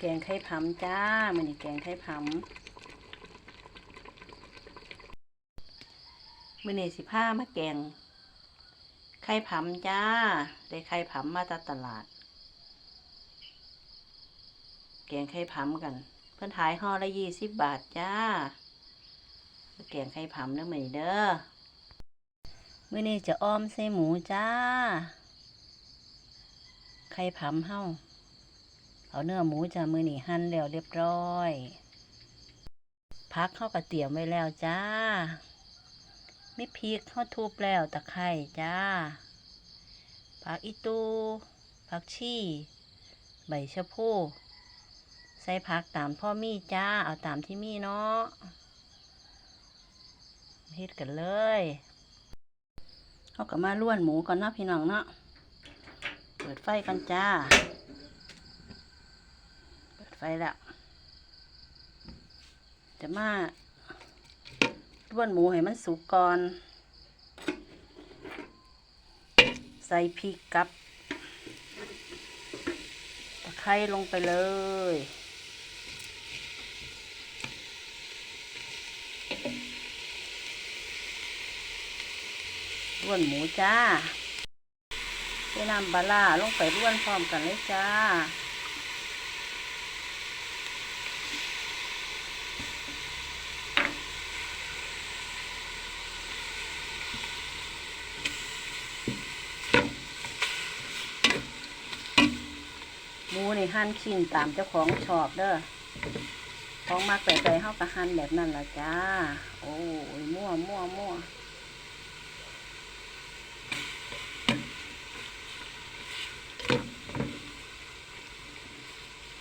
แกงไข่ผำจ้ามันนี่แกงไข่ผำมือนี่สิผ้ามาแกง ไข่ผำจ้า ได้ไข่ผำมาจากตลาด แกงไข่ผำกัน เพื่อนขายห่อละยี่สิบบาทจ้า แกงไข่ผำเด้อมื้อนี้เด้อมื้อนี้จะอ้อมใส่หมูจ้า ไข่ผำเฮา เอาเนื้อหมูจ้ามื้อนี้หั่นแล้วเรียบร้อยพักเฮาก็เตรียมไว้แล้วจ้าไมีพริกเฮาทุบแล้วตะไคร้จ้าผักอีตูผักชีใบชะพูใส่ผักตามพ่อมีจ้า เอาตามที่มีเนาะเฮ็ดกันเลยเขาก็มาล้วนหมูก่อนเนาะพี่น้องเนาะ เปิดไฟกันจ้า ไฟแล้ว จะมาล้วนหมูให้มันสุกก่อน ใส่พริกกับตะไคร้ลงไปเลยร่วนหมูจ้าใส่น้ำบาล่าลงไปร่วนพร้อมกันเลยจ้า มูนี่หั่นชิ้นตามเจ้าของชอบเด้อของมากแต่ใจเฮาก็หั่นแบบนั้นล่ะจ้า โอ้ยมั่วมั่วมั่ว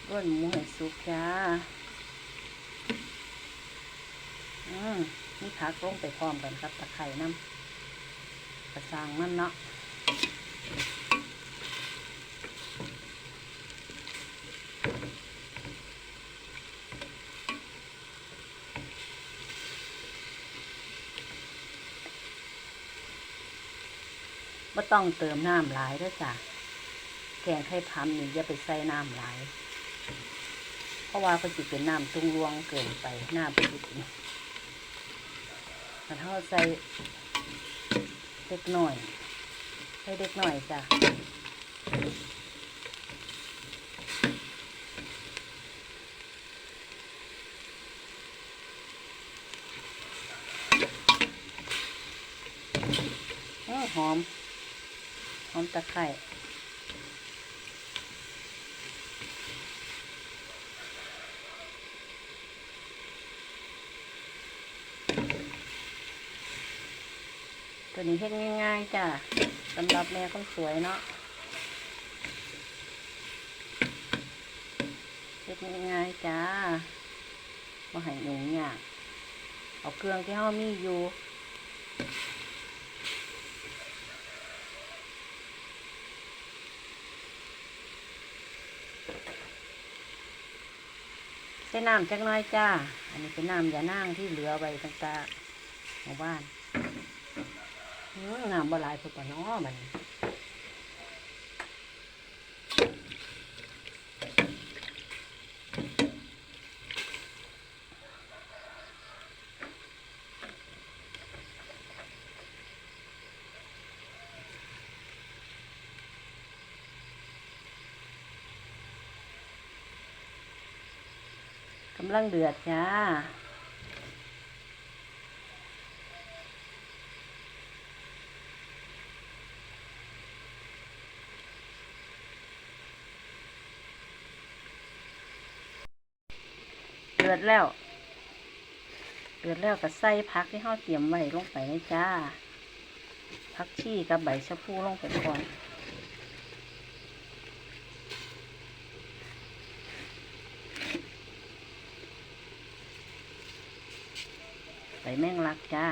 ร่วนหมูให้สุกจ้า อืมนี่ผักลงไปพร้อมกันครับตะไคร่น้ำกระซังมันเนาะ ไม่ต้องเติมน้ำหลายด้วยจ้ะแกงไข่พำนี่อย่าไปใส่น้ำหลาย เพราะว่าเขาจิเป็นน้ำตุงรวงเกินไปน้ำปิดนี่แต่ถ้าเราใส่เล็กหน่อยใส่เล็กหน่อยจ้ะหอม อมตะไคร้ตัวนี้เฮ็ดง่ายๆจ้ะสำหรับแม่คนสวยเนาะเฮ็ดง่ายๆจ้าบ่ให้ยุ่งยากเอาเครื่องที่เฮามีอยู่ ส่น้ำจักน้อยจ้า อันนี้เป็นน้ำยานั่งที่เหลือไว้ต่างๆหมู่บ้านน้ำบ่หลายพุกปะเนาะมัน กำลังเดือดจ้าเดือดแล้ว เดือดแล้วก็ใส่ผักที่เราเตรียมไว้ลงไปเลยจ้าผักชีกับใบชะพูลงไปก่อน แมงลักจ้า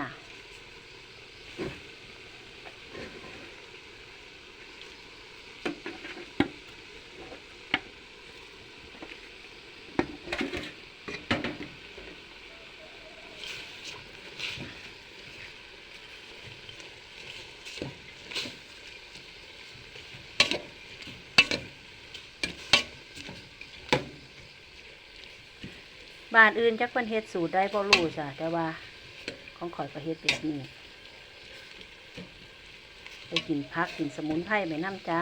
บ้านอื่นจักเพิ่นเฮ็ดสูตรได้บ่รู้จ้ะแต่ว่า ของข่อยก็เฮ็ดแบบนี้ไปกินพักกินสมุนไพรไปน้ำจ้า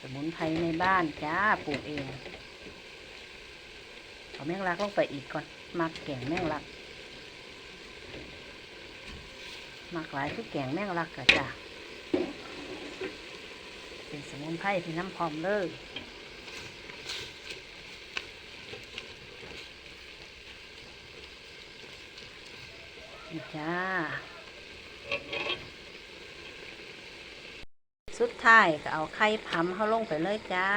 สมุนไพรในบ้านจ้าปลูกเองเอาแมงลักลงไปอีกก่อนมักแกงแมงลักมักหลายคือแกงแมงลักกะจ้าเป็นสมุนไพรที่น้ำพร้อมเลย จ้า สุดท้ายก็เอาไข่พำเข้าลงไปเลยจ้า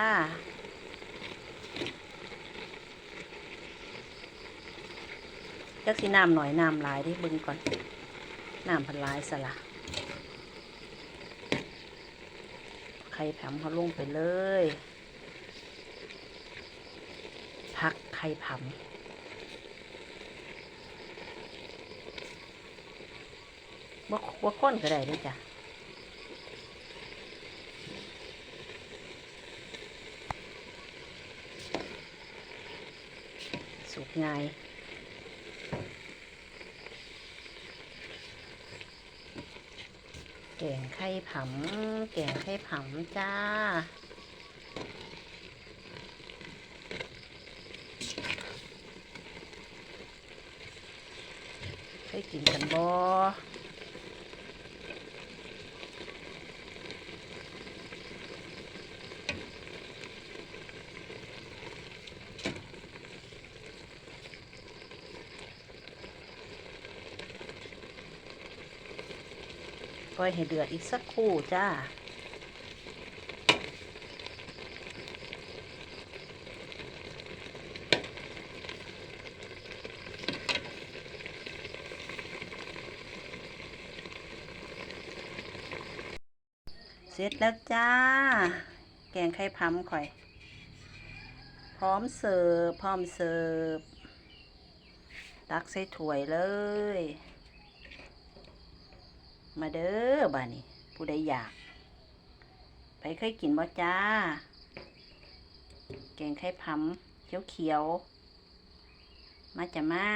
จักสิน้ำหน่อยน้ำหลายได้บึงก่อนน้ำพันลายสละไข่ผำเขาลงไปเลย พักไข่ผำ บ่บ่ข้นก็ได้เด้วยจ้ะสุกง่ายแกงไข่ผำแกงไข่ผำจ้าเคยกินกันบ่ ปล่อยให้เดือดอีกสักครู่จ้า เสร็จแล้วจ้า แกงไข่พำข่อย พร้อมเสิร์ฟ พร้อมเสิร์ฟ ตักใส่ถ้วยเลย มาเด้อบ้านี่ผู้ใดอยาก ไปเคยกินบ่จ้า แกงไข่พำเขียวๆมาจะมา